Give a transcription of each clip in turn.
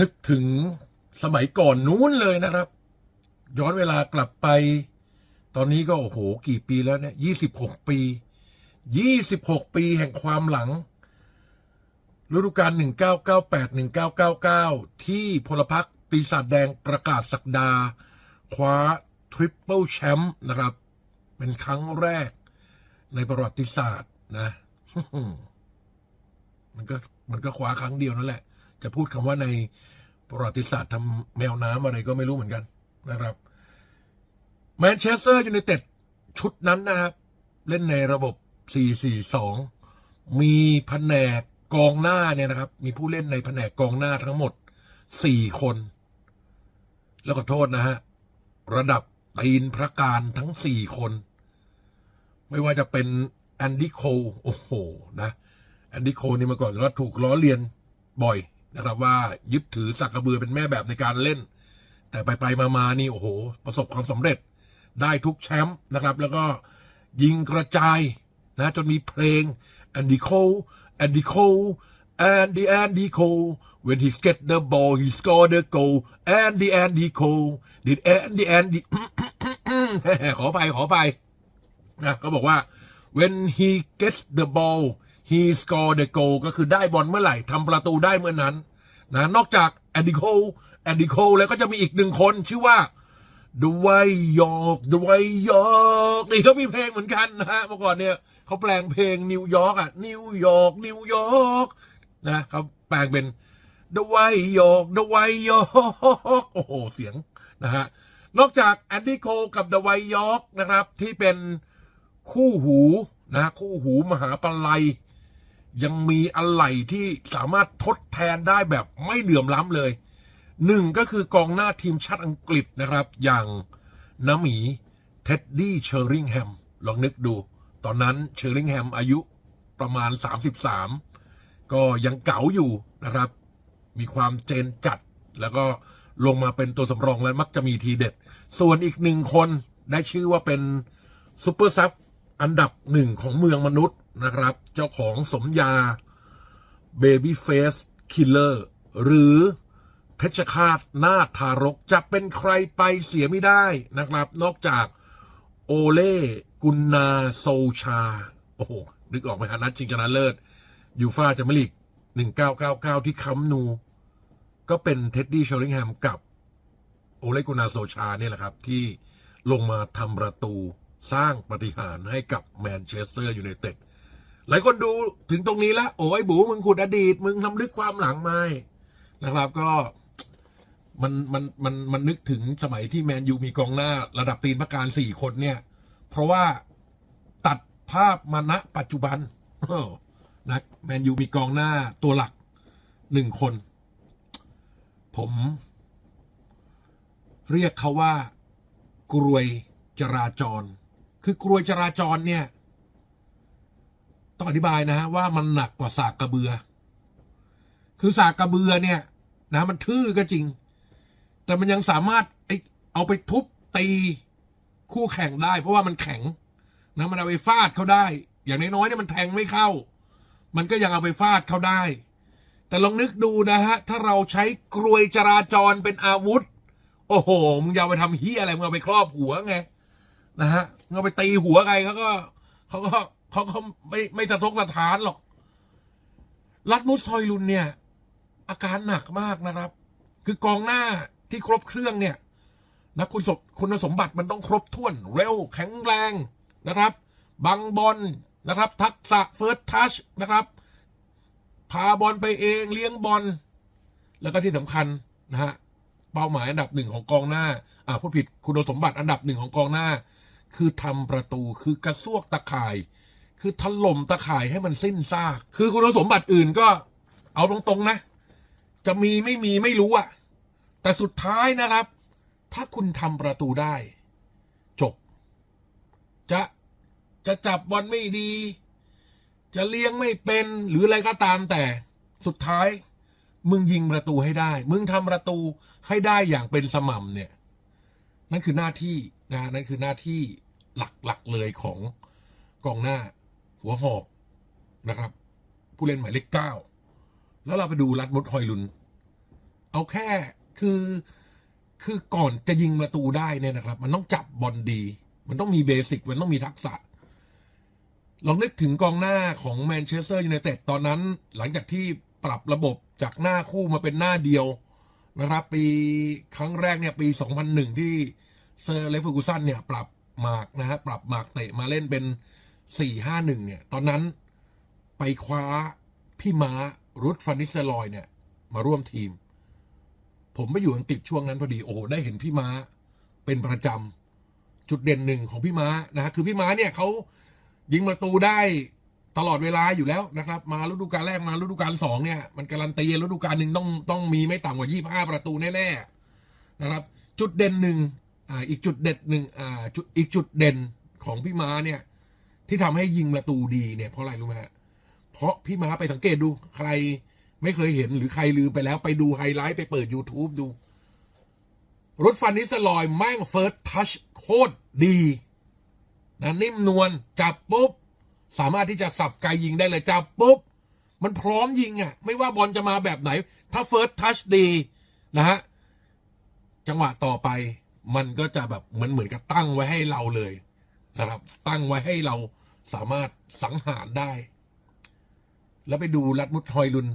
นึกถึงสมัยก่อนนู้นเลยนะครับ ย้อนเวลากลับไป ตอนนี้ก็โอ้โหกี่ปีแล้วเนี่ยยี่สิบหกปียี่สิบหกปีแห่งความหลัง ฤดูกาล1998 1999ที่พลพรรคปีศาจแดงประกาศสักดา คว้าทริปเปิลแชมป์นะครับ เป็นครั้งแรกในประวัติศาสตร์นะ มันก็มันก็คว้าครั้งเดียวนั่นแหละ จะพูดคำว่าในประวัติศาสตร์ทำแมวน้ำอะไรก็ไม่รู้เหมือนกันนะครับแมนเชสเตอร์ยูไนเต็ดชุดนั้นนะครับ เล่นในระบบ 4-4-2 มีแผนกกองหน้าเนี่ยนะครับ มีผู้เล่นในแผนกกองหน้าทั้งหมด 4 คน แล้วก็โทษนะฮะ ระดับตีนพระการทั้ง 4 คน ไม่ว่าจะเป็นแอนดี้โคลโอ้โหนะแอนดี้โคลนี่เมาก่อนก็ถูกล้อเลียนบ่อย นะครับว่ายึดถือสักกระเบือเป็นแม่แบบในการเล่น แต่ไปไปมามานี่โอ้โห ประสบความสำเร็จได้ทุกแชมป์นะครับ แล้วก็ยิงกระจายนะจนมีเพลง Andy Cole Andy Cole Andy Andy Cole when he get the ball he score the goal Andy Andy Cole did Andy Andy ขอไปขอไปนะก็บอกว่า when he gets the ball he score the goal ก็คือได้บอลเมื่อไหร่ทำประตูได้เมื่อนั้นนะนอกจาก Andy Cole Andy Cole แล้วก็จะมีอีกหนึ่งคนชื่อว่าดวยยอร์กดวยยอร์กนี่เขามีเพลงเหมือนกันนะฮะเมื่อก่อนเนี่ยเขาแปลงเพลงนิวยอร์กอะนิวยอร์กนิวยอร์กนะเขาแปลงเป็นดวยยอร์กดวยยอร์กโอ้โหเสียงนะฮะนอกจากแอนดี้โคกับดวยยอร์กนะครับ ที่เป็นคู่หูนะคู่หูมหาปลัย ยังมีอะไรที่สามารถทดแทนได้แบบไม่เหลื่อมล้ำเลยหนึ่งก็คือกองหน้าทีมชาติอังกฤษนะครับ อย่างน้ำหมีเท็ดดี้เชอริงแฮมลองนึกดู ตอนนั้นเชอริงแฮมอายุประมาณ 33 ก็ยังเก๋าอยู่นะครับ มีความเจนจัดแล้วก็ลงมาเป็นตัวสำรองและมักจะมีทีเด็ด ส่วนอีกหนึ่งคนได้ชื่อว่าเป็นซูเปอร์ซับ อันดับหนึ่งของเมืองมนุษย์นะครับ เจ้าของสมยา Baby Face Killer หรือเพชฌฆาตหน้าทารกจะเป็นใครไปเสียไม่ได้นะครับ นอกจากโอเล่กุนนาโซชา โอ้โห นึกออกไหมฮะนัดชิงชนะเลิศยูฟาจะไมาลีก1999 ที่คัมนู ก็เป็นเท็ดดี้เชอริงแฮมกับโอเลกุนาโซชาเนี่ยแหละครับ ที่ลงมาทำประตู สร้างปฏิหารให้กับแมนเชสเตอร์ยูไนเต็ดหลายคนดูถึงตรงนี้แล้ว โอ้ยบูมึงขุดอดีต มึงทำลึกความหลังไม่นะครับก็มันมันมันมันนึกถึงสมัยที่แมนยูมีกองหน้า ระดับตีนประการสี่คนเนี่ย เพราะว่าตัดภาพมาณปัจจุบันนะแมนยูมีกองหน้าตัวหลักหนึ่งคน ผม เรียกเขาว่ากรวยจราจร คือกรวยจราจรเนี่ย ต้องอธิบายนะฮะว่ามันหนักกว่าสากกระเบือ คือสากกระเบือเนี่ย นะมันทื่อก็จริง แต่มันยังสามารถไอเอาไปทุบตีคู่แข่งได้ เพราะว่ามันแข็งนะมันเอาไปฟาดเขาได้ อย่างน้อยๆเนี่ยมันแทงไม่เข้า มันก็ยังเอาไปฟาดเขาได้ แต่ลองนึกดูนะฮะ ถ้าเราใช้กรวยจราจรเป็นอาวุธ โอ้โห มึงจะเอาไปทำเฮียอะไร มึงเอาไปครอบหัวไง นะฮะเอาไปตีหัวใครเขาก็เขาก็เขาก็ไม่ไม่สะทกสะท้านหรอก รัดมุสซอยลุนเนี่ย อาการหนักมากนะครับ คือกองหน้าที่ครบเครื่องเนี่ยนะคุณสมคุณสมบัติมันต้องครบถ้วน เร็วแข็งแรงนะครับบังบอลนะครับ ทักษะเฟิร์สทัชนะครับพาบอลไปเองเลี้ยงบอลแล้วก็ที่สำคัญนะฮะเป้าหมายอันดับหนึ่งของกองหน้า อ่าพูดผิดคุณสมบัติอันดับหนึ่งของกองหน้า คือทำประตูคือกระซวกตะข่าย คือถล่มตะข่ายให้มันสิ้นซาก คือคุณสมบัติอื่นก็เอาตรงๆนะ จะมีไม่มีไม่รู้อะแต่สุดท้ายนะครับ ถ้าคุณทำประตูได้ จบ จะจะจับบอลไม่ดี จะเลี้ยงไม่เป็นหรืออะไรก็ตามแต่สุดท้าย มึงยิงประตูให้ได้ มึงทำประตูให้ได้อย่างเป็นสม่ำเนี่ย นั่นคือหน้าที่นะนั่นคือหน้าที่ หลักๆเลยของกองหน้าหัวหอกนะครับ ผู้เล่นหมายเลขเก้าแล้วเราไปดูรัดมดฮอยลุน เอาแค่คือคือก่อนจะยิงประตูได้เนี่ยนะครับ มันต้องจับบอลดี มันต้องมีเบสิกมันต้องมีทักษะลองนึกถึงกองหน้าของแมนเชสเตอร์ยูไนเต็ดตอนนั้น หลังจากที่ปรับระบบจากหน้าคู่มาเป็นหน้าเดียวนะครับ ปีครั้งแรกเนี่ยปี 2001 ที่เซอร์เลฟเฟอร์กูสันเนี่ย ปรับ หมากนะฮะปรับหมากเตะมาเล่นเป็น4-5-1เนี่ย ตอนนั้นไปคว้าพี่ม้ารุดฟันนิสลอยเนี่ย มาร่วมทีม ผมไปอยู่อังกฤษช่วงนั้นพอดีโอ้โหได้เห็นพี่ม้าเป็นประจำจุดเด่นหนึ่งของพี่ม้านะฮะคือพี่ม้าเนี่ยเขายิงประตูได้ตลอดเวลาอยู่แล้วนะครับ มาฤดูกาลแรกมาฤดูกาลสองเนี่ย มันการันตีฤดูกาลหนึ่งต้องต้องมีไม่ต่ำกว่ายี่ห้าประตูแน่ๆนะครับ จุดเด่นหนึ่ง อีกจุดเด่นหนึ่งอ่าจุดอีกจุดเด่นของพี่ม้าเนี่ย ที่ทำให้ยิงประตูดีเนี่ยเพราะอะไรรู้ไหมฮะเพราะพี่ม้าไปสังเกตดูใครไม่เคยเห็นหรือใครลืมไปแล้วไปดูไฮไลท์ไปเปิด YouTube ดูรถฟันนิสลอยแม่งเฟิร์สทัชโคตรดีนะนิ่มนวลจับปุ๊บ สามารถที่จะสับไกยิงได้เลยจับปุ๊บ มันพร้อมยิงอะ่ะ ไม่ว่าบอลจะมาแบบไหน ถ้าเฟิร์สทัชดีนะฮะ จังหวะต่อไป มันก็จะแบบเหมือนเหมือนกับตั้งไว้ให้เราเลยนะครับ ตั้งไว้ให้เราสามารถสังหารได้ แล้วไปดูรัดมุดทอยลุน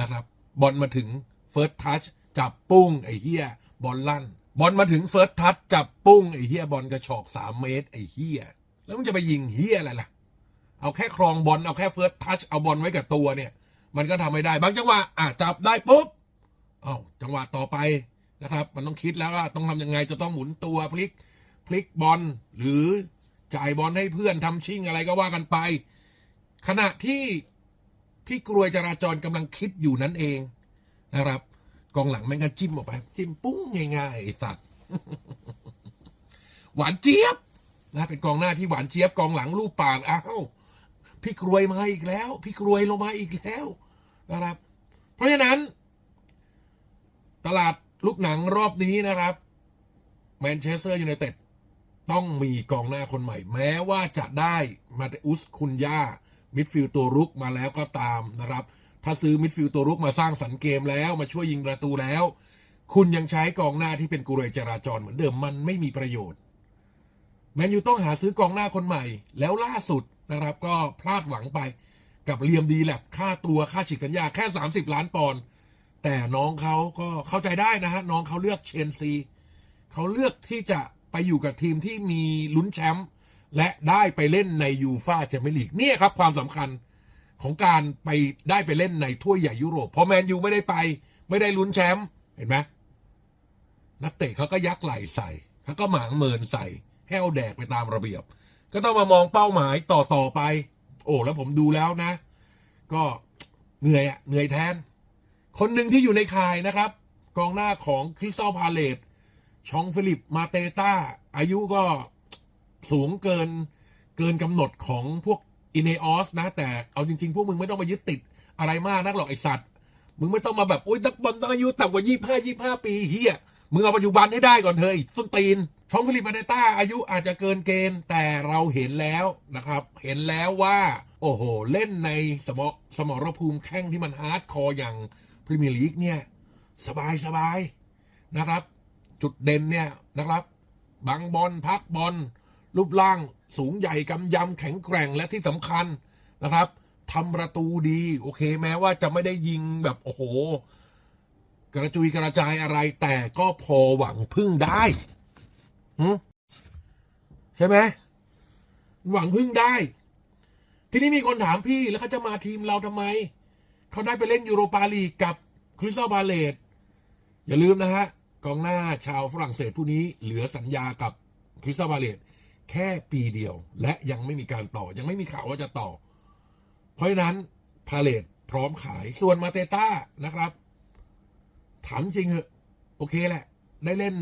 นะครับ บอลมาถึงเฟิร์สทัชจับปุ้งไอ้เฮียบอลลั่น บอลมาถึงเฟิร์สทัชจับปุ้งไอ้เฮียบอลกระชอกสามเมตรไอ้เฮียแล้วมึงจะไปยิงเฮียอะไรล่ะ เอาแค่ครองบอลเอาแค่เฟิร์สทัชเอาบอลไว้กับตัวเนี่ย มันก็ทำไม่ได้บางจังหวะอะจับได้ปุ๊บเอาจังหวะต่อไป นะครับ มันต้องคิดแล้วว่าต้องทำยังไงจะต้องหมุนตัวพลิกพลิกบอลหรือจ่ายบอลให้เพื่อนทำชิ่งอะไรก็ว่ากันไป ขณะที่พี่กรวยจราจรกำลังคิดอยู่นั่นเองนะครับ กองหลังแม่งก็จิ้มออกไป จิ้มปุ้งง่ายๆสัตว์หวานเจี๊ยบนะเป็นกองหน้าที่หวานเจี๊ยบกองหลังลูกปากอ้าวพี่กรวยมาอีกแล้ว พี่กรวยลงมาอีกแล้วนะครับ เพราะฉะนั้น ตลาด ลูกหนังรอบนี้นะครับแมนเชสเตอร์ยูไนเต็ดต้องมีกองหน้าคนใหม่ แม้ว่าจะได้มาเตอุสคุนยามิดฟิลตัวรุกมาแล้วก็ตามนะครับ ถ้าซื้อมิดฟิลตัวรุกมาสร้างสรรค์เกมแล้วมาช่วยยิงประตูแล้ว คุณยังใช้กองหน้าที่เป็นกุเรจราจรเหมือนเดิมมันไม่มีประโยชน์แมนยูต้องหาซื้อกองหน้าคนใหม่ แล้วล่าสุดนะครับ ก็พลาดหวังไปกับเลียมดีแลบค่าตัวค่าฉีกสัญญาแค่ 30 ล้านปอนด์ แต่น้องเขาก็เข้าใจได้นะฮะน้องเขาเลือกเชนซีเขาเลือกที่จะไปอยู่กับทีมที่มีลุ้นแชมป์และได้ไปเล่นในยูฟาแชมเปี้ยนลีกเนี่ยครับความสำคัญของการไปได้ไปเล่นในถ้วยใหญ่ยุโรปพอแมนยูไม่ได้ไป ไม่ได้ลุ้นแชมป์เห็นไหมนักเตะเขาก็ยักไหล่ใส่เขาก็หมางเมินใส่แห้วแดกไปตามระเบียบ ก็ต้องมามองเป้าหมายต่อต่อไป โอ้แล้วผมดูแล้วนะ ก็เหนื่อยอะเหนื่อยแทน คนหนึ่งที่อยู่ในข่ายนะครับ กองหน้าของคริสตัลพาเลตชองฟิลิปมาเตต้า อายุก็สูงเกินเกินกำหนดของพวกอินเนออสนะ แต่เอาจริง ๆ พวกมึงไม่ต้องมายึดติดอะไรมากนักหรอกไอสัตว์ มึงไม่ต้องมาแบบ โอ๊ยนักบอลต้องอายุต่ำกว่ายี่ห้ายี่ห้าปีเฮียมึงเอาปัจจุบันให้ได้ก่อนเถอะส้นตีนชองฟิลิปมาเตต้า อายุอาจจะเกินเกณฑ์แต่เราเห็นแล้วนะครับ เห็นแล้วว่า โอ้โห เล่นในสมอสมรภูมิแข้งที่มันฮาร์ดคอร์อย่าง รีเมียร์ลีกเนี่ยสบายสบายนะครับ จุดเด่นเนี่ยนะครับบังบอลพักบอลรูปร่างสูงใหญ่กำยำแข็งแกร่งและที่สำคัญนะครับทำประตูดีโอเคแม้ว่าจะไม่ได้ยิงแบบโอ้โห กระจุยกระจายอะไรแต่ก็พอหวังพึ่งได้ใช่ไหมหวังพึ่งได้ ทีนี้มีคนถามพี่แล้วเขาจะมาทีมเราทำไม เขาได้ไปเล่นยูโรปาลีกกับคริสตัลบาเลตอย่าลืมนะฮะกองหน้าชาวฝรั่งเศสผู้นี้เหลือสัญญากับคริสตัลบาเลตแค่ปีเดียว และยังไม่มีการต่อยังไม่มีข่าวว่าจะต่อ เพราะฉะนั้นพาเลตพร้อมขายส่วนมาเตต้านะครับ ถามจริงเหอะโอเคแหละ ได้เล่น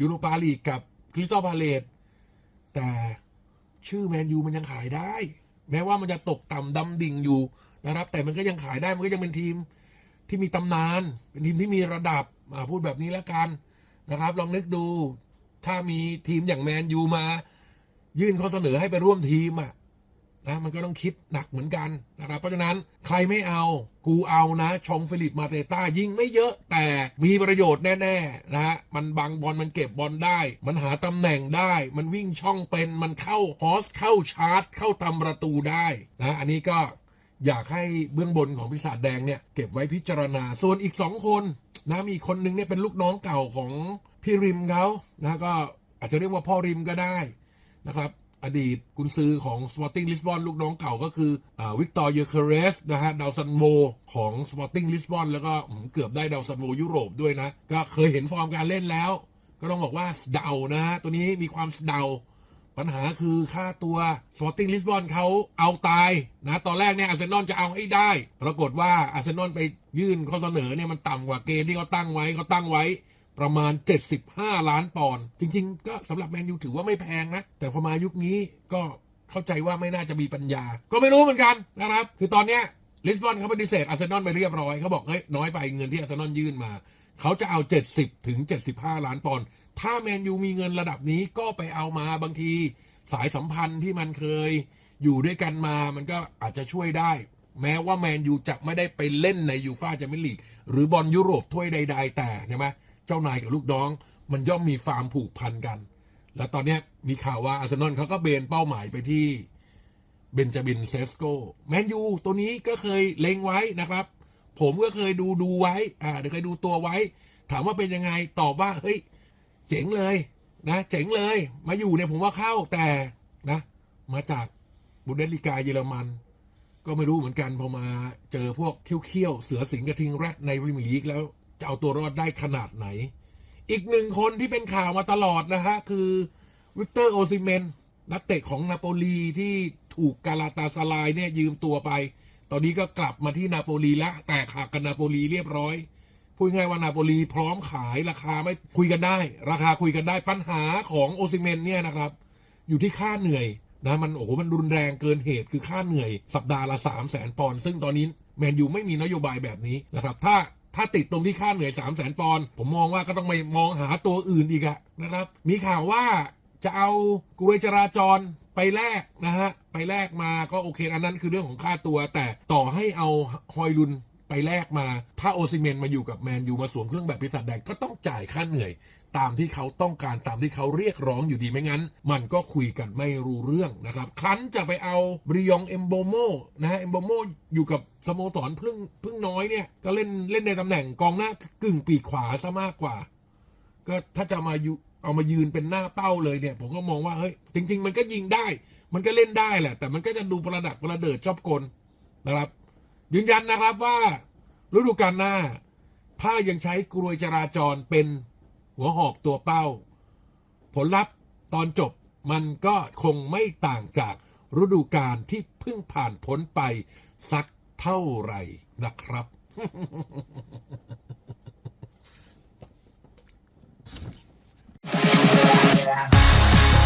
ยูโรปาลีกกับคริสตัลพาเลตแต่ชื่อแมนยูมันยังขายได้ แม้ว่ามันจะตกต่ำดำดิ่งอยู่ นะครับ แต่มันก็ยังขายได้มันก็ยังเป็นทีมที่มีตำนาน เป็นทีมที่มีระดับอ่าพูดแบบนี้แล้วกันนะครับ ลองนึกดู ถ้ามีทีมอย่างแมนยูมา ยื่นข้อเสนอให้ไปร่วมทีมอะนะมันก็ต้องคิดหนักเหมือนกันนะครับ เพราะฉะนั้นใครไม่เอากูเอานะ ชองฟิลิปมาเตต้ายิงไม่เยอะแต่มีประโยชน์แน่ๆนะฮะมันบังบอลมันเก็บบอลได้ มันหาตำแหน่งได้ มันวิ่งช่องเป็นมันเข้าฮอสเข้าชาร์จ เข้าทำประตูได้นะอันนี้ก็ อยากให้เบื้องบนของพิศาจแดงเนี่ยเก็บไว้พิจารณา ส่วนอีกสองคนนะมีคนหนึงเนี่ยเป็นลูกน้องเก่าของพี่ริมเขานะก็อาจจะเรียกว่าพ่อริมก็ได้นะครับอดีตกุนซือของ Sporting Lisbon ลูกน้องเก่าก็คือวิกตอร์เยเคเรสนะฮะดาวซันโวของ Sporting Lisbon แล้วก็เกือบได้ดาวซันโวยุโรปด้วยนะ ก็เคยเห็นฟอร์มการเล่นแล้ว ก็ต้องบอกว่าเดานะ ตัวนี้มีความเดา ปัญหาคือค่าตัว Sporting Lisbon เขาเอาตายนะตอนแรกเนี่ยอาร์เซนอลจะเอาให้ได้ ปรากฏว่าอาร์เซนอลไปยื่นข้อเสนอเนี่ยมันต่ำกว่าเกณฑ์ที่เขาตั้งไว้เขาตั้งไว้ประมาณ 75 ล้านปอนด์จริง ๆ ก็สำหรับแมนยูถือว่าไม่แพงนะ แต่พอมายุคนี้ก็เข้าใจว่าไม่น่าจะมีปัญญา ก็ไม่รู้เหมือนกันนะครับ คือตอนเนี้ยลิสบอนเขาปฏิเสธอาร์เซนอลไปเรียบร้อยเขาบอกเฮ้ยน้อยไปเงินที่อาร์เซนอลยื่นมา เขาจะเอา 70 ถึง 75 ล้านปอนด์ ถ้าแมนยูมีเงินระดับนี้ก็ไปเอามาบางทีสายสัมพันธ์ที่มันเคยอยู่ด้วยกันมามันก็อาจจะช่วยได้ แม้ว่าแมนยูจะไม่ได้ไปเล่นในยูฟาแชมเปี้ยนลีกหรือบอลยุโรปถ้วยใด ๆ แต่ใช่ไหมเจ้านายกับลูกน้อง มันย่อมมีฟาร์มผูกพันกัน แล้วตอนนี้มีข่าวว่าอาร์เซนอลเขาก็เบนเป้าหมายไปที่เบนจามินเซสโกแมนยูตัวนี้ก็เคยเล็งไว้นะครับ ผมก็เคยดูดูไว้ อ่าเคยดูตัวไว้ ถามว่าเป็นยังไงตอบว่าเฮ้ย เจ๋งเลยนะเจ๋งเลย มาอยู่เนี่ยผมว่าเข้าแต่นะ มาจากบุนเดสลีกาเยอรมัน ก็ไม่รู้เหมือนกันพอมาเจอพวกเขี้ยวๆเสือสิงห์กระทิงแรดในพรีเมียร์ลีกแล้วจะเอาตัวรอดได้ขนาดไหน อีกหนึ่งคนที่เป็นข่าวมาตลอดนะฮะ คือวิกเตอร์โอซิเมนนักเตะของนาโปลีที่ถูกกาลาตาสลายเนี่ยยืมตัวไป ตอนนี้ก็กลับมาที่นาโปลีแล้วแตกหักกันนาโปลีเรียบร้อย พูดง่ายว่านาโปลีพร้อมขายราคาไม่คุยกันได้ ราคาคุยกันได้ปัญหาของโอซิเมนเนี่ยนะครับ อยู่ที่ค่าเหนื่อยนะมันโอ้โหมันรุนแรงเกินเหตุคือค่าเหนื่อย สัปดาห์ละ3 0 0แสนปอนด์ซึ่งตอนนี้แมนยูไม่มีนโยบายแบบนี้นะครับถ้าถ้าติดตรงที่ค่าเหนื่อย 3 0 0แสนปอนด์ผมมองว่าก็ต้องไปมองหาตัวอื่นอีกะนะครับ มีข่าวว่าจะเอากรวยจราจรไปแลกนะฮะ ไปแลกมาก็โอเค อันนั้นคือเรื่องของค่าตัว แต่ต่อให้เอาฮอยลุน ไปแลกมา ถ้าโอซิเมนมาอยู่กับแมนยูมาสวมเครื่องแบบปีศาจแดงก็ต้องจ่ายค่าเหนื่อย ตามที่เขาต้องการตามที่เขาเรียกร้องอยู่ดีไม่งั้น มันก็คุยกันไม่รู้เรื่องนะครับครั้นจะไปเอาบริยองเอมโบโมนะฮะเอมโบโมอยู่กับสโมสรพึ่งพึ่งน้อยเนี่ยก็เล่นเล่นในตำแหน่งกองหน้ากึ่งปีกขวาซะมากกว่า ก็ถ้าจะมาอยู่เอามายืนเป็นหน้าเป้าเลยเนี่ย ผมก็มองว่าเฮ้ยจริง ๆ มันก็ยิงได้ มันก็เล่นได้แหละ แต่มันก็จะดูประดักประเดิดชอบกลนะครับ ยืนยันนะครับว่าฤดูกาลหน้า ถ้ายังใช้กรวยจราจรเป็นหัวหอกตัวเป้า ผลลัพธ์ตอนจบมันก็คงไม่ต่างจากฤดูกาลที่เพิ่งผ่านพ้นไปสักเท่าไหร่นะครับ Yeah.